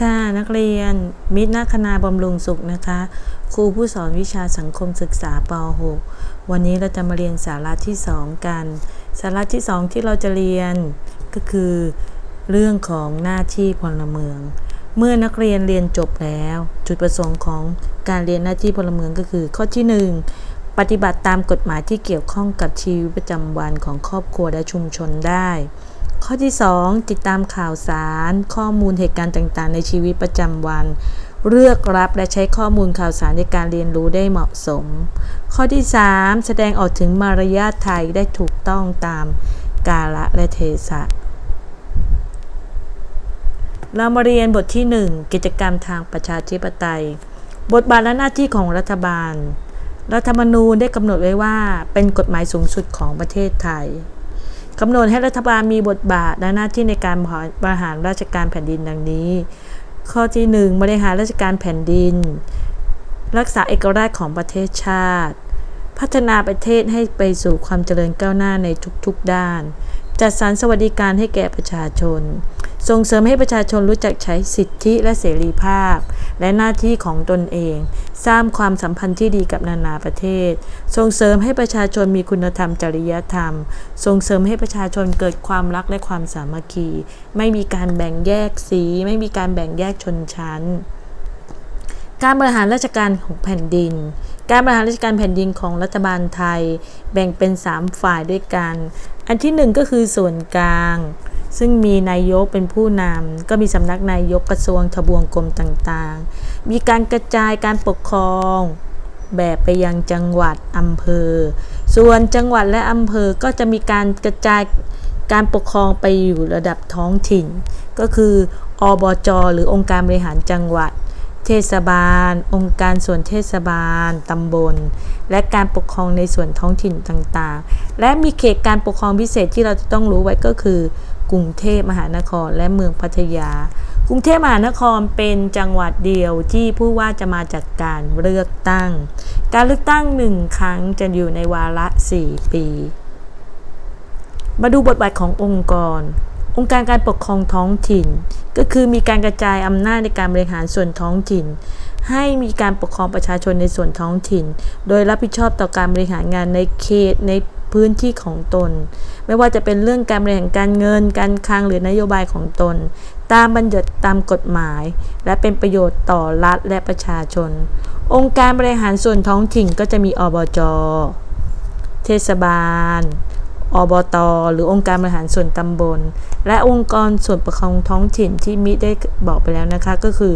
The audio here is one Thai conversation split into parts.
ค่ะ นักเรียน มิตรนาคณาบำรุงสุขนะคะ ครูผู้สอนวิชาสังคมศึกษาป .6 วันนี้เราจะมาเรียนสาระที่ 2 กัน สาระที่ 2 ที่เราจะเรียนก็คือ เรื่องของหน้าที่พลเมือง เมื่อนักเรียนเรียนจบแล้ว จุดประสงค์ของการเรียนหน้าที่พลเมืองก็คือ ข้อที่ 1 ปฏิบัติตามกฎหมายที่เกี่ยวข้องกับชีวิตประจำวันของครอบครัวและชุมชนได้ ข้อที่ 2 ติดตามข่าวสาร ข้อมูลเหตุการณ์ต่างๆ ในชีวิตประจำวัน เลือกรับและใช้ข้อมูลข่าวสารในการเรียนรู้ได้เหมาะสม ข้อที่ 3 แสดงออกถึงมารยาทไทยได้ถูกต้องตามกาละและเทศะเรามาเรียนบทที่ 1 กิจกรรมทางประชาธิปไตย บทบาทและหน้าที่ของรัฐบาล รัฐธรรมนูญได้กำหนดไว้ว่า เป็นกฎหมายสูงสุดของประเทศไทย กำหนดให้รัฐบาลมีบทบาทและหน้าที่ในการบริหารราชการแผ่นดินดังนี้ ข้อที่ 1 บริหารราชการแผ่นดิน รักษาเอกราชของประเทศชาติ พัฒนาประเทศให้ไปสู่ความเจริญก้าวหน้าในทุกๆด้าน จัดสรรสวัสดิการให้แก่ประชาชน ส่งเสริมให้ประชาชนรู้จักใช้สิทธิและเสรีภาพ และหน้าที่ของตนเอง สร้างความสัมพันธ์ที่ดีกับนานาประเทศ ส่งเสริมให้ประชาชนมีคุณธรรมจริยธรรม ส่งเสริมให้ประชาชนเกิดความรักและความสามัคคี ไม่มีการแบ่งแยกสี ไม่มีการแบ่งแยกชนชั้น การบริหารราชการของแผ่นดิน การบริหารราชการแผ่นดินของรัฐบาลไทย แบ่งเป็น 3 ฝ่ายด้วยกัน อันที่ 1 ก็คือส่วนกลาง ซึ่งมีนายกเป็นผู้นำก็มีสำนักนายกกระทรวงทบวงกรมต่างๆ มีการกระจายการปกครอง แบบไปยังจังหวัดอำเภอ ส่วนจังหวัดและอำเภอก็จะมีการกระจายการปกครองไปอยู่ระดับท้องถิ่น ก็คืออบจหรือองค์การบริหารจังหวัด เทศบาล องค์การส่วนเทศบาล ตำบล และการปกครองในส่วนท้องถิ่นต่างๆ และมีเขตการปกครองพิเศษที่เราจะต้องรู้ไว้ก็คือ กรุงเทพมหานครและเมืองพัทยา กรุงเทพมหานครเป็นจังหวัดเดียวที่ผู้ว่าจะมาจากการเลือกตั้ง การเลือกตั้งหนึ่งครั้งจะอยู่ในวาระ 4 ปี มาดูบทบาทขององค์กร องค์การการปกครองท้องถิ่น ก็คือมีการกระจายอำนาจในการบริหารส่วนท้องถิ่น ให้มีการปกครองประชาชนในส่วนท้องถิ่น โดยรับผิดชอบต่อการบริหารงานในเขตในพื้นที่ของตน ไม่ว่าจะเป็นเรื่องการบริหารการเงิน การคลังหรือนโยบายของตน ตามบัญญัติตามกฎหมาย และเป็นประโยชน์ต่อรัฐและประชาชน องค์การบริหารส่วนท้องถิ่นก็จะมีอบจ เทศบาล อบตหรือองค์การบริหารส่วนตำบล และองค์กรส่วนปกครองท้องถิ่นที่มิได้บอกไปแล้วนะคะ ก็คือ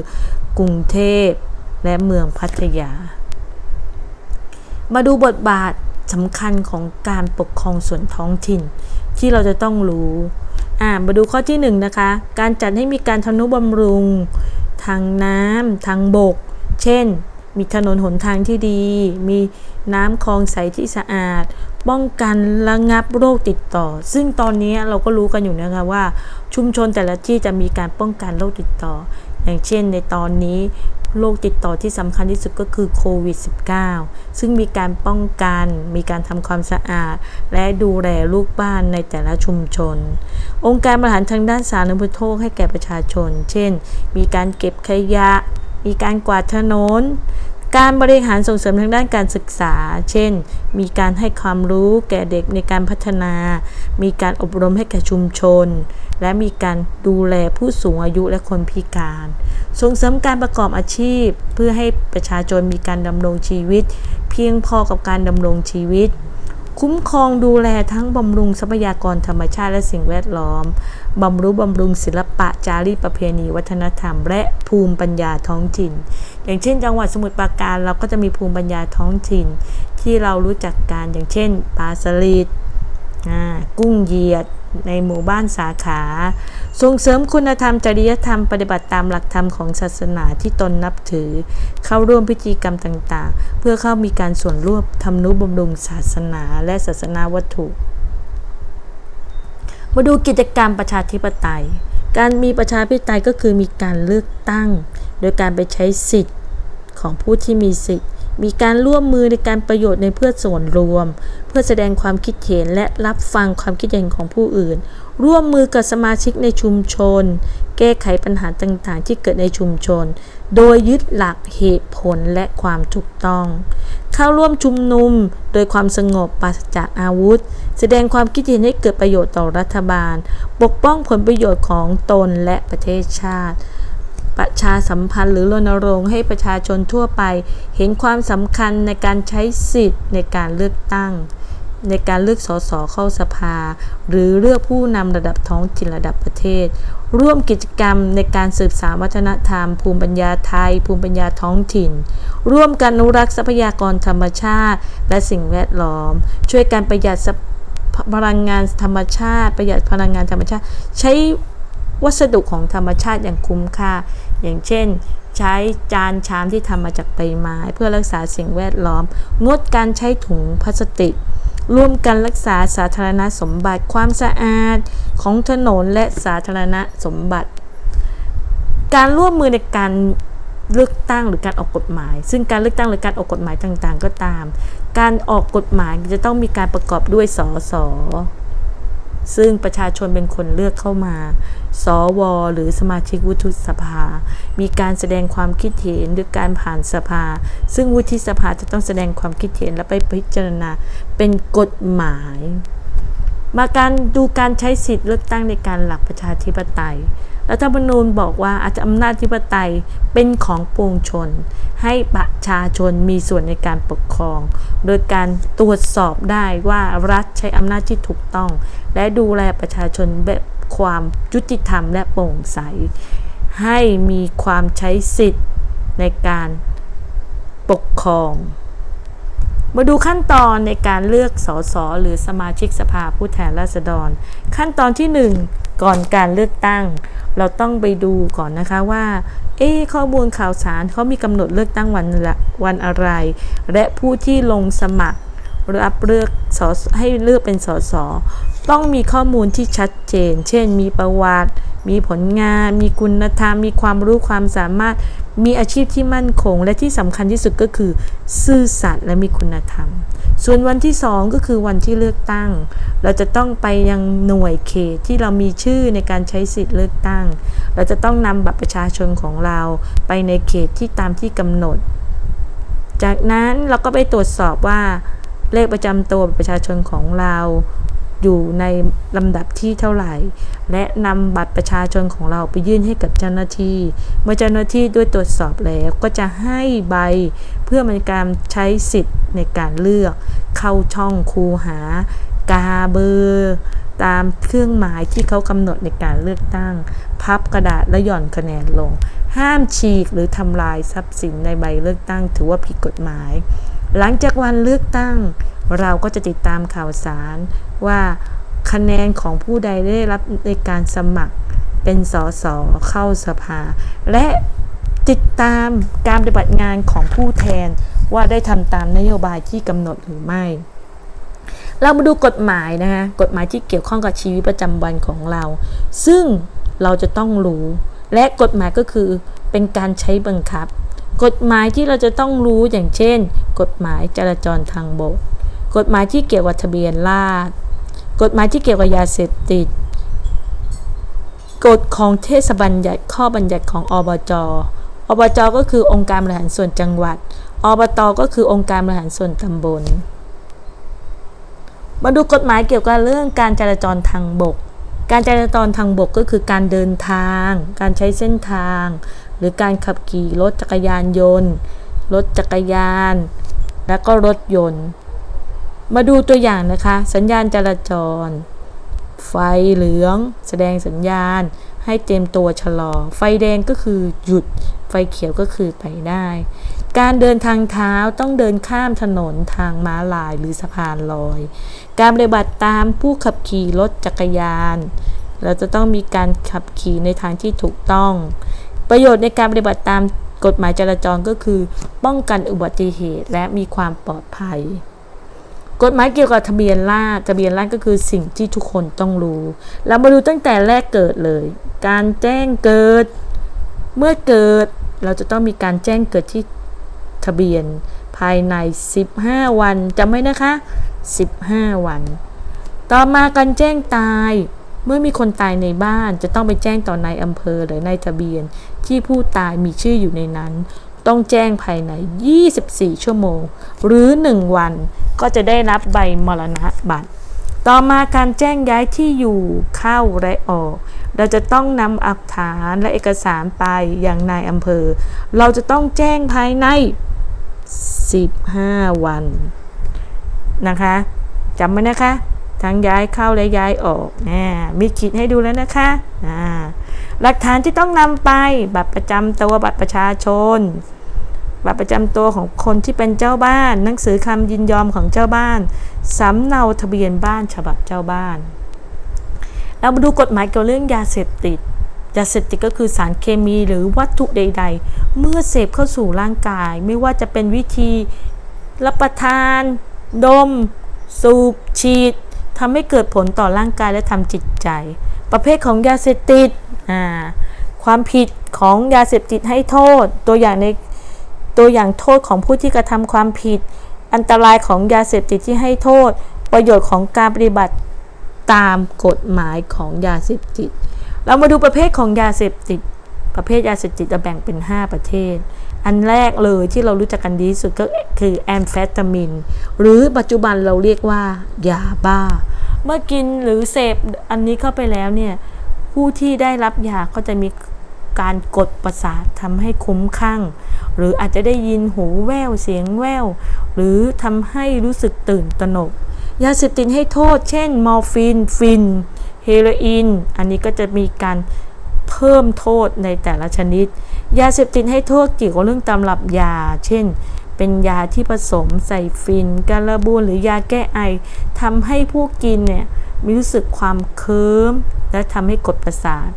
กรุงเทพและเมืองพัทยา มาดูบทบาทสำคัญของการปกครองส่วนท้องถิ่น ที่เราจะต้องรู้อ่ามาดูข้อที่1นนะคะ การจัดให้มีการทนุบำรุง ทางน้ำทางบก เช่น มีถนนหนทางที่ดี มีน้ำคลองใสที่สะอาด ป้องกันระงับโรคติดต่อ ซึ่งตอนนี้เราก็รู้กันอยู่นะคะว่าชุมชนแต่ละที่จะมีการป้องกันโรคติดต่อ อย่างเช่นในตอนนี้โรคติดต่อที่สำคัญที่สุดก็คือโควิด -19 ซึ่งมีการป้องกัน มีการทำความสะอาด และดูแลลูกบ้านในแต่ละชุมชน องค์การบริหารทางด้านสาธารณูปโภคให้แก่ประชาชน เช่น มีการเก็บขยะ มีการกวาดถนน การบริหารส่งเสริมทางด้านการศึกษา เช่น มีการให้ความรู้แก่เด็กในการพัฒนา มีการอบรมให้แก่ชุมชน และมีการดูแลผู้สูงอายุและคนพิการ ส่งเสริมการประกอบอาชีพ เพื่อให้ประชาชนมีการดำรงชีวิต เพียงพอกับการดำรงชีวิต คุ้มครองดูแลทั้งบำรุงทรัพยากรธรรมชาติและสิ่งแวดล้อม บำรุงบำรุงศิลปะจารีตประเพณี วัฒนธรรม และภูมิปัญญาท้องถิ่น อย่างเช่น จังหวัดสมุทรปราการเราก็จะมีภูมิปัญญาท้องถิ่น ที่เรารู้จักกันอย่างเช่นปลาสลิดกุ้งเหยียด ในหมู่บ้านสาขา ส่งเสริมคุณธรรมจริยธรรมปฏิบัติตามหลักธรรมของศาสนาที่ตนนับถือ เข้าร่วมพิธีกรรมต่างๆ เพื่อเข้ามีการส่วนร่วมทำนุบำรุงศาสนาและศาสนาวัตถุ มาดูกิจกรรมประชาธิปไตย การมีประชาธิปไตยก็คือมีการเลือกตั้ง โดยการไปใช้สิทธิ์ของผู้ที่มีสิทธิ์ มีการร่วมมือในการประโยชน์ในเพื่อส่วนรวม เพื่อแสดงความคิดเห็นและรับฟังความคิดเห็นของผู้อื่น ร่วมมือกับสมาชิกในชุมชน แก้ไขปัญหาต่างๆ ที่เกิดในชุมชน โดยยึดหลักเหตุผลและความถูกต้อง เข้าร่วมชุมนุมโดยความสงบปราศจากอาวุธ แสดงความคิดเห็นให้เกิดประโยชน์ต่อรัฐบาล ปกป้องผลประโยชน์ของตนและประเทศชาติ ประชาสัมพันธ์หรือรณรงค์ให้ประชาชนทั่วไป เห็นความสำคัญในการใช้สิทธิ์ในการเลือกตั้ง ในการเลือกสสเข้าสภา หรือเลือกผู้นำระดับท้องถิ่นระดับประเทศ ร่วมกิจกรรมในการสืบสานวัฒนธรรม ภูมิปัญญาไทย ภูมิปัญญาท้องถิ่น ร่วมกันอนุรักษ์ทรัพยากรธรรมชาติ และสิ่งแวดล้อม ช่วยการประหยัดพลังงานธรรมชาติ ประหยัดพลังงานธรรมชาติ ใช้วัสดุของธรรมชาติอย่างคุ้มค่า อย่างเช่น ใช้จานชามที่ทำมาจากใบไม้ เพื่อรักษาสิ่งแวดล้อม งดการใช้ถุงพลาสติก ร่วมกันรักษาสาธารณสมบัติความสะอาดของถนนและสาธารณสมบัติ การร่วมมือในการเลือกตั้งหรือการออกกฎหมาย ซึ่งการเลือกตั้งหรือการออกกฎหมายต่างๆ ก็ตาม การออกกฎหมายจะต้องมีการประกอบด้วยสส ซึ่งประชาชนเป็นคนเลือกเข้ามา สว หรือสมาชิกวุฒิสภา มีการแสดงความคิดเห็นด้วยการผ่านสภา ซึ่งวุฒิสภาจะต้องแสดงความคิดเห็นและไปพิจารณาเป็นกฎหมาย มาการดูการใช้สิทธิ์เลือกตั้งในการหลักประชาธิปไตย รัฐธรรมนูญบอกว่าอาจจะอำนาจธิปไตยเป็นของปวงชน ให้ประชาชนมีส่วนในการปกครอง โดยการตรวจสอบได้ว่ารัฐใช้อำนาจที่ถูกต้อง และดูแลประชาชนแบบความยุติธรรมและโปร่งใส ให้มีความใช้สิทธิ์ในการปกครอง มาดูขั้นตอนในการเลือกสสหรือสมาชิกสภาผู้แทนราษฎร ขั้นตอนที่ 1 ก่อนการเลือกตั้ง เราต้องไปดูก่อนนะคะว่า เอ๊ข้อมูลข่าวสารเขามีกำหนดเลือกตั้งวันละวันอะไร และผู้ที่ลงสมัครรับเลือกสสให้เลือกเป็นสสต้องมีข้อมูลที่ชัดเจน เช่น มีประวัติ มีผลงาน มีคุณธรรม มีความรู้ความสามารถ มีอาชีพที่มั่นคง และที่สำคัญที่สุดก็คือ ซื่อสัตย์และมีคุณธรรม ส่วนวันที่ 2 ก็คือวันที่เลือกตั้ง เราจะต้องไปยังหน่วยเขตที่เรามีชื่อในการใช้สิทธิ์เลือกตั้ง เราจะต้องนำบัตรประชาชนของเราไปในเขตที่ตามที่กำหนด จากนั้นเราก็ไปตรวจสอบว่าเลขประจำตัวประชาชนของเรา อยู่ในลำดับที่เท่าไหร่ และนำบัตรประชาชนของเราไปยื่นให้กับเจ้าหน้าที่ เมื่อเจ้าหน้าที่ด้วยตรวจสอบแล้วก็จะให้ใบเพื่อเป็นการใช้สิทธิ์ในการเลือก เข้าช่องคูหากาเบอร์ตามเครื่องหมายที่เขากำหนดในการเลือกตั้ง พับกระดาษและหย่อนคะแนนลง ห้ามฉีกหรือทำลายทรัพย์สินในใบเลือกตั้ง ถือว่าผิดกฎหมาย หลังจากวันเลือกตั้ง เราก็จะติดตามข่าวสาร ว่า คะแนนของผู้ใดได้รับในการสมัครเป็นสสเข้าสภา และติดตามการปฏิบัติงานของผู้แทนว่าได้ทำตามนโยบายที่กำหนดหรือไม่ เรามาดูกฎหมายนะคะกฎหมายที่เกี่ยวข้องกับชีวิตประจำวันของเรา ซึ่งเราจะต้องรู้ และกฎหมายก็คือเป็นการใช้บังคับ กฎหมายที่เราจะต้องรู้อย่างเช่น กฎหมายจราจรทางบก กฎหมายที่เกี่ยวกับทะเบียนราษฎร กฎหมายที่เกี่ยวกับยาเสพติด กฎของเทศบัญญัติข้อบัญญัติของอบจ อบจ ก็คือองค์การบริหารส่วนจังหวัด อบต ก็คือองค์การบริหารส่วนตำบล มาดูกฎหมายเกี่ยวกับเรื่องการจราจรทางบก การจราจรทางบกก็คือการเดินทาง การใช้เส้นทาง หรือการขับขี่รถจักรยานยนต์ รถจักรยาน และก็รถยนต์ มาดูตัวอย่างนะคะ สัญญาณจราจร ไฟเหลือง แสดงสัญญาณ ให้เตรียมตัวชะลอ ไฟแดงก็คือหยุด ไฟเขียวก็คือไปได้ การเดินทางเท้าต้องเดินข้ามถนนทางม้าลายหรือสะพานลอย การปฏิบัติตามผู้ขับขี่รถจักรยาน เราจะต้องมีการขับขี่ในทางที่ถูกต้อง ประโยชน์ในการปฏิบัติตามกฎหมายจราจรก็คือ ป้องกันอุบัติเหตุและมีความปลอดภัย กฎหมายเกี่ยวกับทะเบียนราษฎรทะเบียนราษฎรก็คือสิ่งที่ทุกคนต้องรู้ เรามาดูตั้งแต่แรกเกิดเลย การแจ้งเกิด เมื่อเกิดเราจะต้องมีการแจ้งเกิดที่ทะเบียนภายใน 15 วันจำไว้นะคะ 15 วัน ต่อมาการแจ้งตาย เมื่อมีคนตายในบ้านจะต้องไปแจ้งต่อนายอำเภอหรือนายทะเบียน ที่ผู้ตายมีชื่ออยู่ในนั้น ต้องแจ้งภายใน 24 ชั่วโมง หรือ 1 วัน ก็จะได้รับใบมรณะบัตร ต่อมาการแจ้งย้ายที่อยู่เข้าและออก เราจะต้องนำอักฐานและเอกสารไปยังนายอำเภอ เราจะต้องแจ้งภายใน 15 วันนะคะจำไว้นะคะ ทั้งย้ายเข้าและย้ายออกนะมีขีดให้ดูแล้วนะคะหลักฐานที่ต้องนำไปบัตรประจำตัวบัตรประชาชน บัตรประจำตัวของคนที่เป็นเจ้าบ้าน หนังสือคำยินยอมของเจ้าบ้านสำเนาทะเบียนบ้านฉบับเจ้าบ้าน เรามาดูกฎหมายเกี่ยวกับเรื่องยาเสพติดยาเสพติดก็คือสารเคมีหรือวัตถุใด ๆ เมื่อเสพเข้าสู่ร่างกาย ไม่ว่าจะเป็นวิธีรับประทาน ดม สูบ ฉีดทำให้เกิดผลต่อร่างกายและทำจิตใจ ประเภทของยาเสพติดความผิดของยาเสพติดให้โทษ ตัวอย่างใน ตัวอย่างโทษของผู้ที่กระทำความผิด อันตรายของยาเสพติดที่ให้โทษ ประโยชน์ของการปฏิบัติตามกฎหมายของยาเสพติด เรามาดูประเภทของยาเสพติด ประเภทยาเสพติดจะแบ่งเป็น 5 ประเภทอันแรกเลยที่เรารู้จักกันดีที่สุดก็คือแอมเฟตามิน หรือปัจจุบันเราเรียกว่ายาบ้า เมื่อกินหรือเสพอันนี้เข้าไปแล้วเนี่ย ผู้ที่ได้รับยาก็จะมี การกดประสาททำให้คุ้มข้าง หรืออาจจะได้ยินหูแว่วเสียงแว่วหรือทำให้รู้สึกตื่นตระหนก ยาเสพติดให้โทษ เช่น มอร์ฟีน ฟิน เฮโรอีน อันนี้ก็จะมีการเพิ่มโทษในแต่ละชนิด ยาเสพติดให้โทษเกี่ยวกับเรื่องตำรับยา เช่น เป็นยาที่ผสมใส่ฟินการะบูนหรือยาแก้ไอทำให้ผู้กินเนี่ยมีรู้สึกความเคิมและทำให้กดประสาท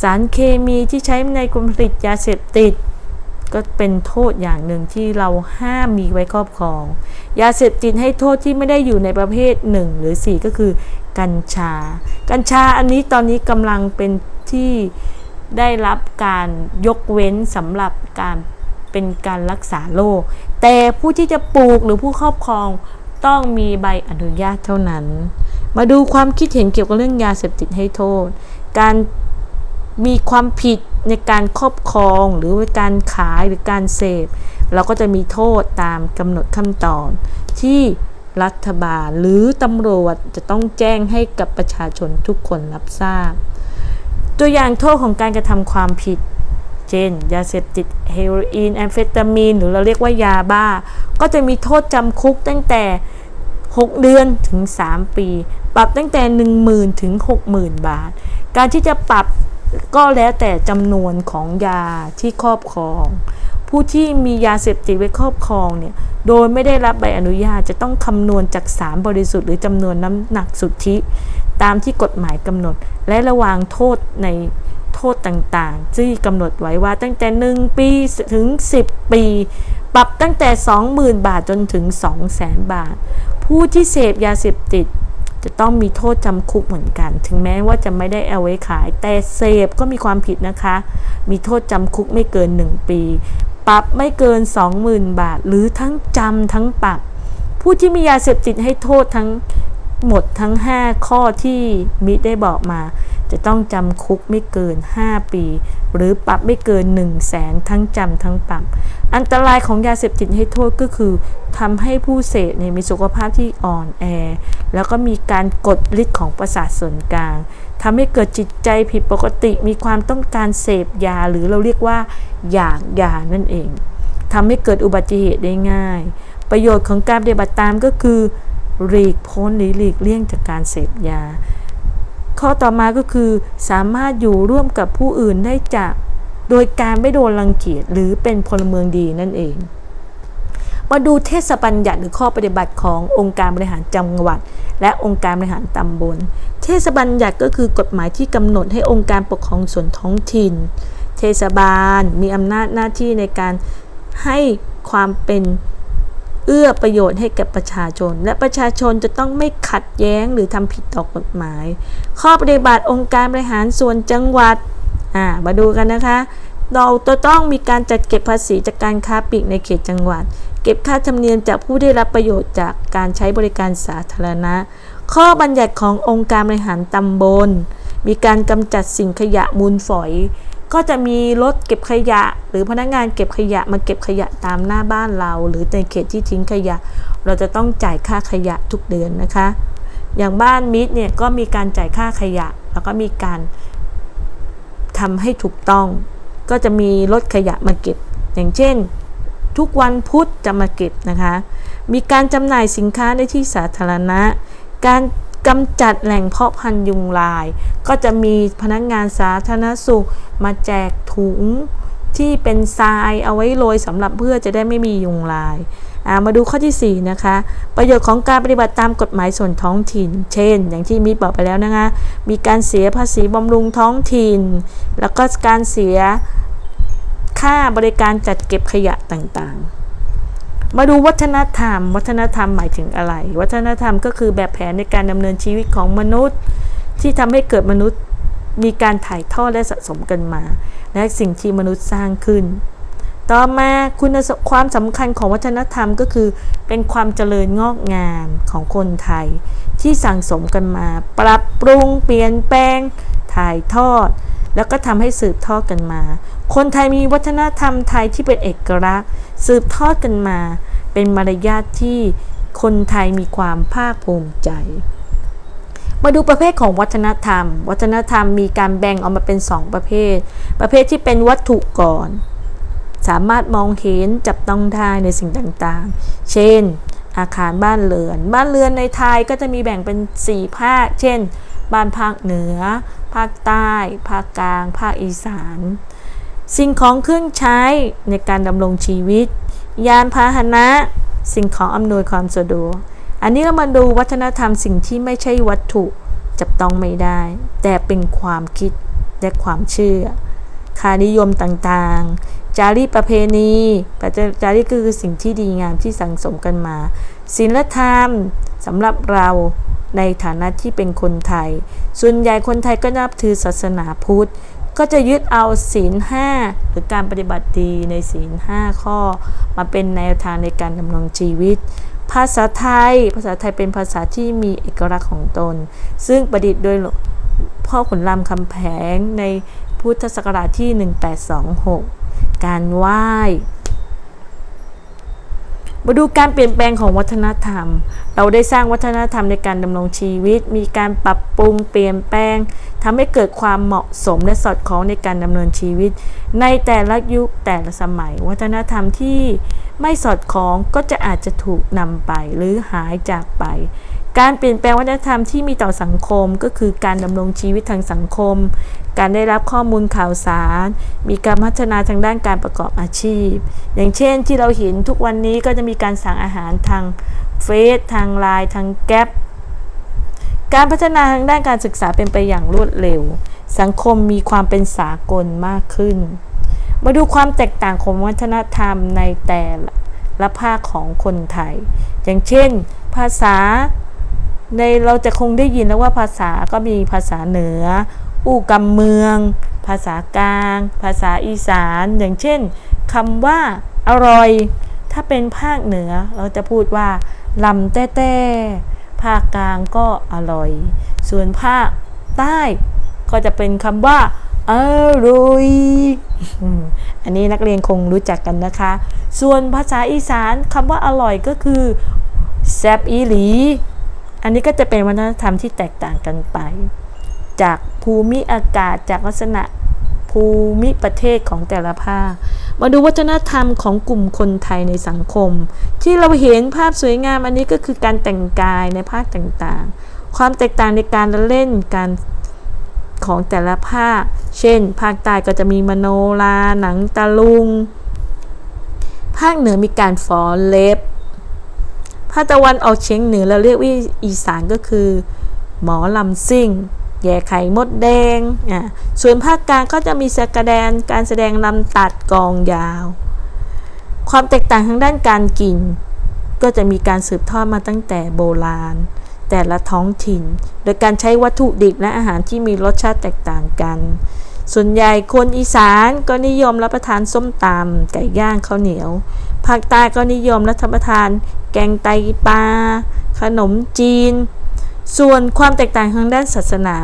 สารเคมีที่ใช้ในการผลิตยาเสพติด ก็เป็นโทษอย่างหนึ่งที่เราห้ามมีไว้ครอบครอง ยาเสพติดให้โทษที่ไม่ได้อยู่ในประเภท 1 หรือ 4 ก็คือ กัญชา กัญชาอันนี้ตอนนี้กำลังเป็นที่ได้รับการยกเว้นสำหรับการเป็นการรักษาโรคแต่ผู้ที่จะปลูกหรือผู้ครอบครองต้องมีใบอนุญาตเท่านั้น มาดูความคิดเห็นเกี่ยวกับเรื่องยาเสพติดให้โทษ การ มีความผิดในการครอบครองหรือการขายหรือการเสพ เราก็จะมีโทษตามกำหนดขั้นตอน ที่รัฐบาลหรือตำรวจจะต้องแจ้งให้กับประชาชนทุกคนรับทราบ ตัวอย่างโทษของการกระทำความผิด เช่น ยาเสพติดเฮโรอีนแอมเฟตามีน หรือเราเรียกว่ายาบ้า ก็จะมีโทษจำคุกตั้งแต่ 6 เดือนถึง 3 ปี ปรับตั้งแต่ 10,000 ถึง 60,000 บาท การที่จะปรับ ก็แล้วแต่จำนวนของยาที่ครอบครอง ผู้ที่มียาเสพติดไว้ครอบครองเนี่ยโดยไม่ได้รับใบอนุญาตจะต้องคำนวณจากสารบริสุทธิ์หรือจำนวนน้ำหนักสุทธิ ตามที่กฎหมายกำหนด และระวางโทษในโทษต่างๆ ที่กำหนดไว้ว่าตั้งแต่ 1 ปีถึง 10 ปี ปรับตั้งแต่ 20,000 บาทจนถึง 200,000 บาท ผู้ที่เสพยาเสพติด จะต้องมีโทษจำคุกเหมือนกัน ถึงแม้ว่าจะไม่ได้เอาไว้ขาย แต่เสพก็มีความผิดนะคะ มีโทษจำคุกไม่เกิน 1 ปี ปรับไม่เกิน 20,000 บาท หรือทั้งจำทั้งปรับ ผู้ที่มียาเสพติดให้โทษทั้งหมดทั้ง 5 ข้อที่มิได้บอกมา จะต้องจำคุกไม่เกิน 5 ปี หรือปรับไม่เกิน 1 0 0 0 0แสนทั้งจำทั้งปรับ อันตรายของยาเสพติดให้โทษก็คือทำให้ผู้เสพเนี่ยมีสุขภาพที่อ่อนแอ แล้วก็มีการกดฤทธิ์ของประสาทส่วนกลางทำให้เกิดจิตใจผิดปกติมีความต้องการเสพยาหรือเราเรียกว่าอยากยานั่นเองทำให้เกิดอุบัติเหตุได้ง่าย ประโยชน์ของการปฏิบัติตามก็คือหลีกพ้นหรือหลีกเลี่ยงจากการเสพยา ข้อต่อมาก็คือสามารถอยู่ร่วมกับผู้อื่นได้จาก โดยการไม่โดนรังเกียจหรือเป็นพลเมืองดีนั่นเอง มาดูเทศบัญญัติหรือข้อปฏิบัติขององค์การบริหารจังหวัด และองค์การบริหารตำบล เทศบัญญัติก็คือกฎหมายที่กำหนดให้องค์การปกครองส่วนท้องถิ่น เทศบาลมีอำนาจหน้าที่ในการให้ความเป็น เอื้อประโยชน์ให้กับประชาชน และประชาชนจะต้องไม่ขัดแย้งหรือทำผิดต่อกฎหมาย ข้อปฏิบัติองค์การบริหารส่วนจังหวัดอ่ามาดูกันนะคะ เราจะต้องมีการจัดเก็บภาษีจากการค้าปลีกในเขตจังหวัด เก็บค่าธรรมเนียมจากผู้ได้รับประโยชน์จากการใช้บริการสาธารณะ ข้อบัญญัติขององค์การบริหารตำบล มีการกำจัดสิ่งขยะมูลฝอย ก็จะมีรถเก็บขยะ หรือพนักงานเก็บขยะมาเก็บขยะตามหน้าบ้านเรา หรือในเขตที่ทิ้งขยะ เราจะต้องจ่ายค่าขยะทุกเดือนนะคะ อย่างบ้านมิตรเนี่ยก็มีการจ่ายค่าขยะ แล้วก็มีการทำให้ถูกต้อง ก็จะมีรถขยะมาเก็บ อย่างเช่น ทุกวันพุธจะมาเก็บนะคะ มีการจำหน่ายสินค้าในที่สาธารณะ การ กำจัดแหล่งเพาะพันธุ์ยุงลาย ก็จะมีพนักงานสาธารณสุข มาแจกถุงที่เป็นทรายเอาไว้โรยสำหรับเพื่อจะได้ไม่มียุงลายามาดูข้อที่ 4 นะคะ ประโยชน์ของการปฏิบัติตามกฎหมายส่วนท้องถิ่น เช่น อย่างที่มิตรบอกไปแล้วนะคะ มีการเสียภาษีบำรุงท้องถิ่น แล้วก็การเสียค่าบริการจัดเก็บขยะต่างๆ มาดูวัฒนธรรม วัฒนธรรมหมายถึงอะไร วัฒนธรรมก็คือแบบแผนในการดำเนินชีวิตของมนุษย์ ที่ทำให้เกิดมนุษย์มีการถ่ายทอดและสะสมกันมา และสิ่งที่มนุษย์สร้างขึ้น ต่อมาคุณสมความสำคัญของวัฒนธรรมก็คือ เป็นความเจริญงอกงามของคนไทย ที่สั่งสมกันมา ปรับปรุงเปลี่ยนแปลง ถ่ายทอด แล้วก็ทำให้สืบทอดกันมา คนไทยมีวัฒนธรรมไทยที่เป็นเอกลักษณ์ สืบทอดกันมา เป็นมารยาทที่คนไทยมีความภาคภูมิใจ มาดูประเภทของวัฒนธรรม วัฒนธรรมมีการแบ่งออกมาเป็น 2 ประเภท ประเภทที่เป็นวัตถุก่อน สามารถมองเห็นจับต้องได้ในสิ่งต่างๆ เช่น อาคารบ้านเรือน บ้านเรือนในไทยก็จะมีแบ่งเป็น 4 ภาค เช่น บ้านภาคเหนือ ภาคใต้ ภาคกลาง ภาคอีสานสิ่งของเครื่องใช้ในการดำรงชีวิต ยานพาหนะ สิ่งของอำนวยความสะดวก อันนี้เรามาดูวัฒนธรรมสิ่งที่ไม่ใช่วัตถุจับต้องไม่ได้ แต่เป็นความคิดและความเชื่อ ค่านิยมต่างๆ จารีประเพณีจารีก็คือสิ่งที่ดีงามที่สังสมกันมาศีลธรรมสำหรับเราในฐานะที่เป็นคนไทย ส่วนใหญ่คนไทยก็นับถือศาสนาพุทธ ก็จะยึดเอาศีลห้าหรือการปฏิบัติดีในศีลห้าข้อ มาเป็นแนวทางในการดำรงชีวิต ภาษาไทย ภาษาไทยเป็นภาษาที่มีเอกลักษณ์ของตน ซึ่งประดิษฐ์โดยพ่อขุนรามคำแผงในพุทธศักราชที่ 1826 การไหว้ มาดูการเปลี่ยนแปลงของวัฒนธรรม เราได้สร้างวัฒนธรรมในการดำรงชีวิต มีการปรับปรุงเปลี่ยนแปลงทำให้เกิดความเหมาะสมและสอดคล้องในการดำเนินชีวิต ในแต่ละยุคแต่ละสมัย วัฒนธรรมที่ไม่สอดคล้องก็จะอาจจะถูกนำไปหรือหายจากไป การเปลี่ยนแปลงวัฒนธรรมที่มีต่อสังคมก็คือการดำรงชีวิตทางสังคม การได้รับข้อมูลข่าวสาร มีการพัฒนาทางด้านการประกอบอาชีพ อย่างเช่นที่เราเห็นทุกวันนี้ก็จะมีการสั่งอาหารทางเฟซทางไลน์ทางแก๊ปการพัฒนาทางด้านการศึกษาเป็นไปอย่างรวดเร็ว สังคมมีความเป็นสากลมากขึ้น มาดูความแตกต่างของวัฒนธรรมในแต่ละภาคของคนไทย อย่างเช่น ภาษา ในเราจะคงได้ยินแล้วว่าภาษาก็มีภาษาเหนือ อู้กำเมือง ภาษากลาง ภาษาอีสาน อย่างเช่นคำว่าอร่อย ถ้าเป็นภาคเหนือเราจะพูดว่าลำแต้แต้ภาคกลางก็อร่อย ส่วนภาคใต้ก็จะเป็นคำว่าอร่อยอันนี้นักเรียนคงรู้จักกันนะคะ ส่วนภาษาอีสานคำว่าอร่อยก็คือแซบอีหลี อันนี้ก็จะเป็นวัฒนธรรมที่แตกต่างกันไป จากภูมิอากาศจากลักษณะภูมิประเทศของแต่ละภาค มาดูวัฒนธรรมของกลุ่มคนไทยในสังคม ที่เราเห็นภาพสวยงามอันนี้ก็คือการแต่งกายในภาคต่างๆ ความแตกต่างในการเล่นการของแต่ละภาค เช่น ภาคใต้ก็จะมีมโนราหนังตะลุง ภาคเหนือมีการฟ้อนเล็บาคตะวันออกเฉียงเหนือเราเรียกว่าอีสานก็คือ หมอลำซิ่ง แย่ไข่มดแดงอะส่วนภาคกลางก็จะมีแดงการแสดงลำตัดกองยาว ความแตกต่างทางด้านการกิน ก็จะมีการสืบทอดมาตั้งแต่โบราณ แต่ละท้องถิ่น โดยการใช้วัตถุดิบและอาหารที่มีรสชาติแตกต่างกัน ส่วนใหญ่คนอีสานก็นิยมรับประทานส้มตำไก่ย่างข้าวเหนียวภาคใต้ก็นิยมรับประทาน แกงไตปลา ขนมจีน ส่วนความแตกต่างทางด้านศาสนา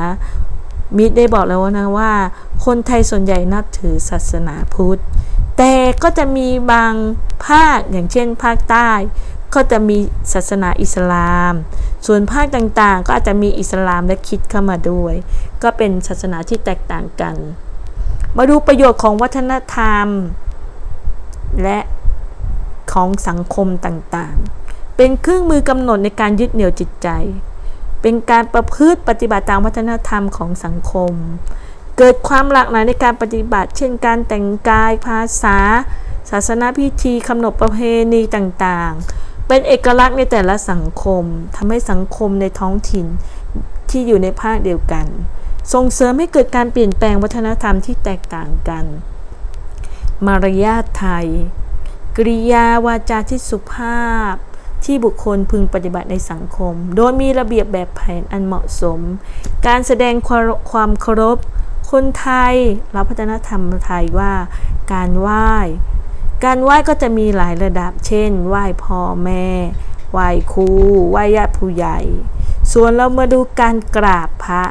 มิตรได้บอกแล้วนะว่า คนไทยส่วนใหญ่นับถือศาสนาพุทธ แต่ก็จะมีบางภาคอย่างเช่น ภาคใต้ ก็จะมีศาสนาอิสลาม ส่วนภาคต่างๆ ก็อาจจะมีอิสลามและคิดเข้ามาด้วย ก็เป็นศาสนาที่แตกต่างกัน มาดูประโยชน์ของวัฒนธรรม และ ของสังคมต่างๆ เป็นเครื่องมือกำหนดในการยึดเหนี่ยวจิตใจ เป็นการประพฤติปฏิบัติตามวัฒนธรรมของสังคม เกิดความหลากหลายในการปฏิบัติ เช่น การแต่งกายภาษา ศาสนาพิธีกำหนดประเพณีต่างๆ เป็นเอกลักษณ์ในแต่ละสังคมทำให้สังคมในท้องถิ่นที่อยู่ในภาคเดียวกัน ส่งเสริมให้เกิดการเปลี่ยนแปลงวัฒนธรรมที่แตกต่างกัน มารยาทไทย กริยาวาจาที่สุภาพ ที่บุคคลพึงปฏิบัติในสังคม โดยมีระเบียบแบบแผนอันเหมาะสม การแสดงความเคารพ คนไทยรับพัฒนธรรมไทยว่า การไหว้ การไหว้ก็จะมีหลายระดับ เช่น ไหว้พ่อแม่ ไหว้ครู ไหว้ญาติผู้ใหญ่ ส่วนเรามาดูการกราบพระ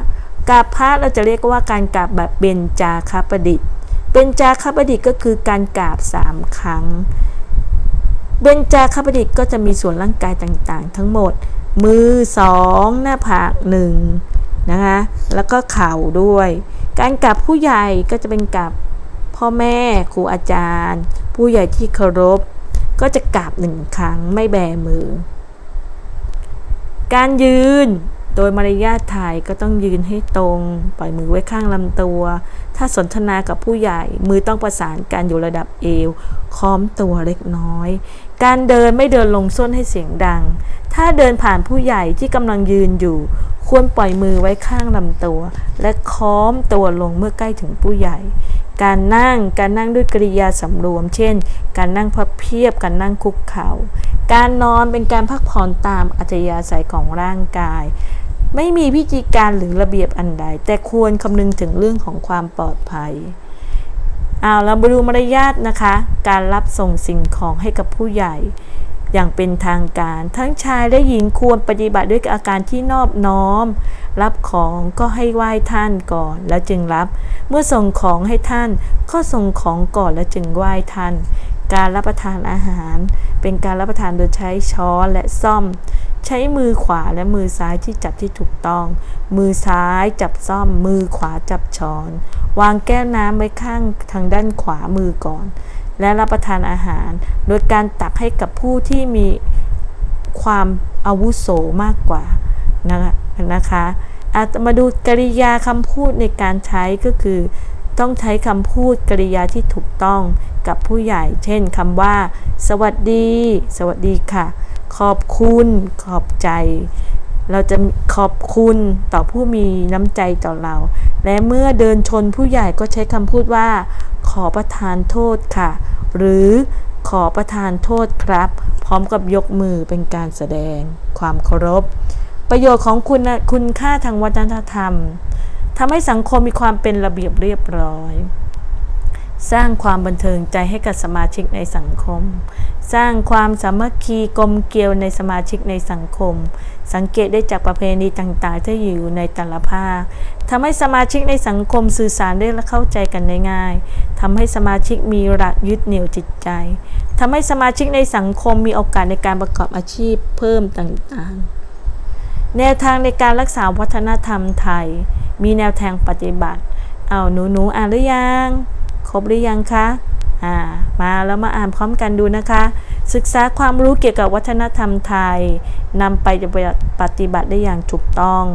กราบพระเราจะเรียกว่าการกราบแบบเบญจาคประดิษฐ์เบญจาคประดิษฐ์ก็คือการกราบสามครั้ง เบญจาคประดิษฐ์ก็จะมีส่วนร่างกายต่างๆ ทั้งหมด มือสองหน้าผากหนึ่งนะคะแล้วก็เข่าด้วย การกราบผู้ใหญ่ก็จะเป็นกราบพ่อแม่ครูอาจารย์ ผู้ใหญ่ที่เคารพ ก็จะกราบหนึ่งครั้งไม่แบมือ การยืนโดยมารยาทไทยก็ต้องยืนให้ตรง ปล่อยมือไว้ข้างลำตัว ถ้าสนทนากับผู้ใหญ่มือต้องประสานกันอยู่ระดับเอว ค้อมตัวเล็กน้อย การเดินไม่เดินลงส้นให้เสียงดัง ถ้าเดินผ่านผู้ใหญ่ที่กำลังยืนอยู่ ควรปล่อยมือไว้ข้างลำตัว และค้อมตัวลงเมื่อใกล้ถึงผู้ใหญ่ การนั่ง การนั่งด้วยกริยาสำรวม เช่น การนั่งพับเพียบ การนั่งคุกเขา่า การนอนเป็นการพักผ่อนตามอัธยาศัยของร่างกาย ไม่มีพิธีการหรือระเบียบอันใด แต่ควรคำนึงถึงเรื่องของความปลอดภัย เอาเรามาดูมารยาทนะคะ การรับส่งสิ่งของให้กับผู้ใหญ่ อย่างเป็นทางการ ทั้งชายและหญิงควรปฏิบัติด้วยอาการที่นอบน้อม รับของก็ให้ไหว้ท่านก่อน แล้วจึงรับ เมื่อส่งของให้ท่าน ก็ส่งของก่อนแล้วจึงไหว้ท่าน การรับประทานอาหาร เป็นการรับประทานโดยใช้ช้อนและซ่อม ใช้มือขวาและมือซ้ายที่จับที่ถูกต้อง มือซ้ายจับซ่อม มือขวาจับช้อน วางแก้วน้ำไว้ข้างทางด้านขวามือก่อน และรับประทานอาหาร โดยการตักให้กับผู้ที่มีความอาวุโสมากกว่านะคะนะคะอาจมาดูกริยาคำพูดในการใช้ก็คือ ต้องใช้คำพูดกริยาที่ถูกต้องกับผู้ใหญ่ เช่นคำว่า สวัสดี สวัสดีค่ะ ขอบคุณ ขอบใจ เราจะขอบคุณต่อผู้มีน้ำใจต่อเรา และเมื่อเดินชนผู้ใหญ่ก็ใช้คำพูดว่า ขอประทานโทษค่ะ หรือขอประทานโทษครับ พร้อมกับยกมือเป็นการแสดงความเคารพ ประโยชน์ของคุณคุณค่าทางวัฒนธรรมทำให้สังคมมีความเป็นระเบียบเรียบร้อย สร้างความบันเทิงใจให้กับสมาชิกในสังคม สร้างความสามัคคีกลมเกลียวในสมาชิกในสังคม สังเกตได้จากประเพณีต่างๆ ที่อยู่ในแต่ละภาคทำให้สมาชิกในสังคมสื่อสารได้และเข้าใจกันได้ง่ายทำให้สมาชิกมีหลักยึดเหนี่ยวจิตใจทำให้สมาชิกในสังคมมีโอกาสในการประกอบอาชีพเพิ่มต่างๆ แนวทางในการรักษาวัฒนธรรมไทย มีแนวทางปฏิบัติ เอาหนูหนูอ่านหรือยัง ครบหรือยังคะอ่ามาแล้วมาอ่านพร้อมกันดูนะคะ ศึกษาความรู้เกี่ยวกับวัฒนธรรมไทยนำไปปฏิบัติได้อย่างถูกต้อง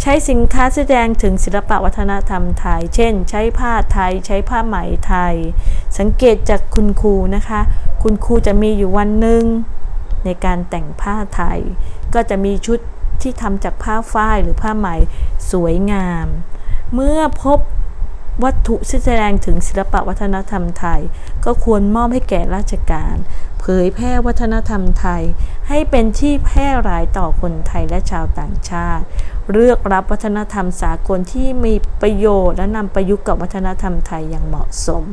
ใช้สินค้าแสดงถึงศิลปะวัฒนธรรมไทย เช่น ใช้ผ้าไทย ใช้ผ้าไหมไทย สังเกตจากคุณครูนะคะ คุณครูจะมีอยู่วันหนึ่งในการแต่งผ้าไทย ก็จะมีชุดที่ทำจากผ้าฝ้ายหรือผ้าไหมสวยงาม เมื่อพบ วัตถุที่แสดงถึงศิลปวัฒนธรรมไทย ก็ควรมอบให้แก่ราชการ เผยแพร่วัฒนธรรมไทย ให้เป็นที่แพร่หลายต่อคนไทยและชาวต่างชาติ เลือกรับวัฒนธรรมสากลที่มีประโยชน์และนำประยุกต์กับวัฒนธรรมไทยอย่างเหมาะสม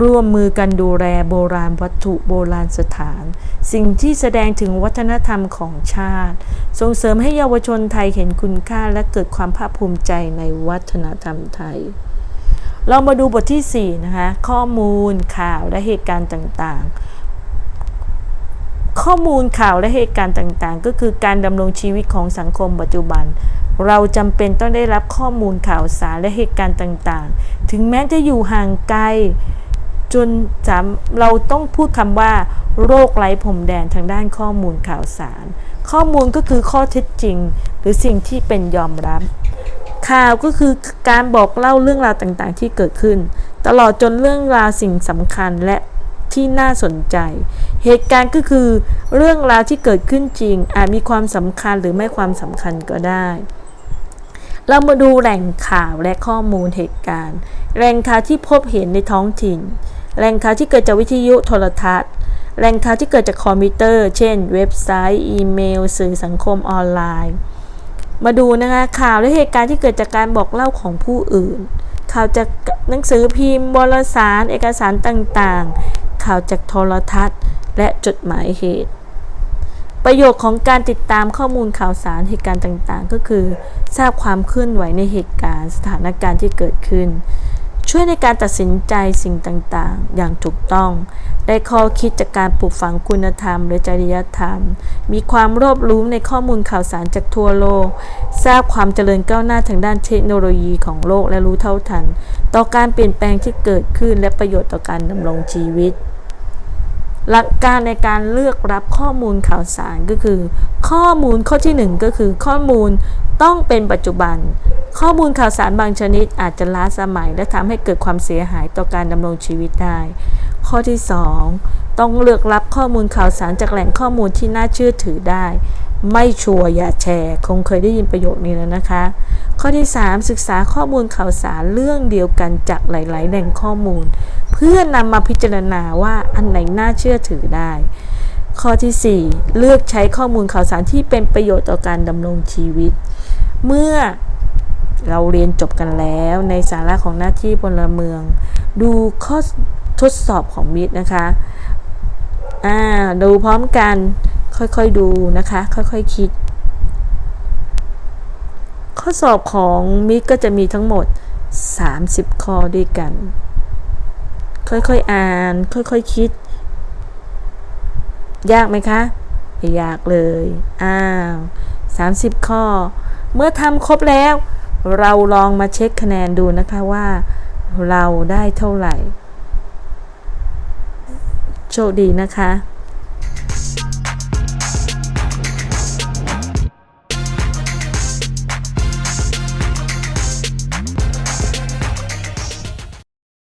ร่วมมือกันดูแลโบราณวัตถุโบราณสถาน สิ่งที่แสดงถึงวัฒนธรรมของชาติ ส่งเสริมให้เยาวชนไทยเห็นคุณค่าและเกิดความภาคภูมิใจในวัฒนธรรมไทย เรามาดูบทที่ 4 นะคะ ข้อมูลข่าวและเหตุการณ์ต่างๆ ข้อมูลข่าวและเหตุการณ์ต่างๆ ก็คือการดำรงชีวิตของสังคมปัจจุบันเราจำเป็นต้องได้รับข้อมูลข่าวสารและเหตุการณ์ต่างๆ ถึงแม้จะอยู่ห่างไกล จนจำเราต้องพูดคำว่า โรคไร้พรมแดนทางด้านข้อมูลข่าวสาร ข้อมูลก็คือข้อเท็จจริง หรือสิ่งที่เป็นยอมรับ ข่าวก็คือการบอกเล่าเรื่องราวต่างๆ ที่เกิดขึ้น ตลอดจนเรื่องราวสิ่งสำคัญและที่น่าสนใจ เหตุการณ์ก็คือ เรื่องราวที่เกิดขึ้นจริง อาจมีความสำคัญหรือไม่ความสำคัญก็ได้ เรามาดูแหล่งข่าวและข้อมูลเหตุการณ์ แหล่งข่าวที่พบเห็นในท้องถิ่น แหล่งข่าวที่เกิดจากวิทยุโทรทัศน์ แหล่งข่าวที่เกิดจากคอมพิวเตอร์ เช่น เว็บไซต์ อีเมล สื่อสังคมออนไลน์ มาดูนะคะข่าวและเหตุการณ์ที่เกิดจากการบอกเล่าของผู้อื่น ข่าวจากหนังสือพิมพ์วารสาร เอกสารต่างๆ ข่าวจากโทรทัศน์ และจดหมายเหตุประโยชน์ของการติดตามข้อมูลข่าวสารเหตุการณ์ต่างๆ ก็คือ ทราบความเคลื่อนไหวในเหตุการณ์ สถานการณ์ที่เกิดขึ้น ช่วยในการตัดสินใจสิ่งต่างๆ อย่างถูกต้อง ได้ข้อคิดจากการปลูกฝังคุณธรรม หรือจริยธรรม มีความรอบรู้ในข้อมูลข่าวสารจากทั่วโลก ทราบความเจริญก้าวหน้าทางด้านเทคโนโลยีของโลกและรู้เท่าทัน ต่อการเปลี่ยนแปลงที่เกิดขึ้นและประโยชน์ต่อการดำรงชีวิต หลักการในการเลือกรับข้อมูลข่าวสารก็คือ ข้อมูลข้อที่ 1 ก็คือข้อมูลต้องเป็นปัจจุบัน ข้อมูลข่าวสารบางชนิดอาจจะล้าสมัยและทำให้เกิดความเสียหายต่อการดำรงชีวิตได้ ข้อที่ 2 ต้องเลือกรับข้อมูลข่าวสารจากแหล่งข้อมูลที่น่าเชื่อถือได้ ไม่ชัวร์อย่าแชร์ คงเคยได้ยินประโยคนี้แล้วนะคะ ข้อที่ 3 ศึกษาข้อมูลข่าวสารเรื่องเดียวกันจากหลาย ๆ แหล่งข้อมูล เพื่อนำมาพิจารณาว่าอันไหนน่าเชื่อถือได้ ข้อที่ 4 เลือกใช้ข้อมูลข่าวสารที่เป็นประโยชน์ต่อการดำรงชีวิต เมื่อเราเรียนจบกันแล้วในสาระของหน้าที่พลเมือง ดูข้อทดสอบของมิตรนะคะ อ่าดูพร้อมกันค่อยๆดูนะคะ ค่อยๆคคิด ข้อสอบของมิตรก็จะมีทั้งหมด 30 ข้อด้วยกัน ค่อยๆอ่าน ค่อยๆคคิด ยากไหมคะไม่ยากเลยอ้าว30 ข้อ เมื่อทำครบแล้ว เราลองมาเช็คคะแนนดูนะคะว่า เราได้เท่าไหร่ โชคดีนะคะ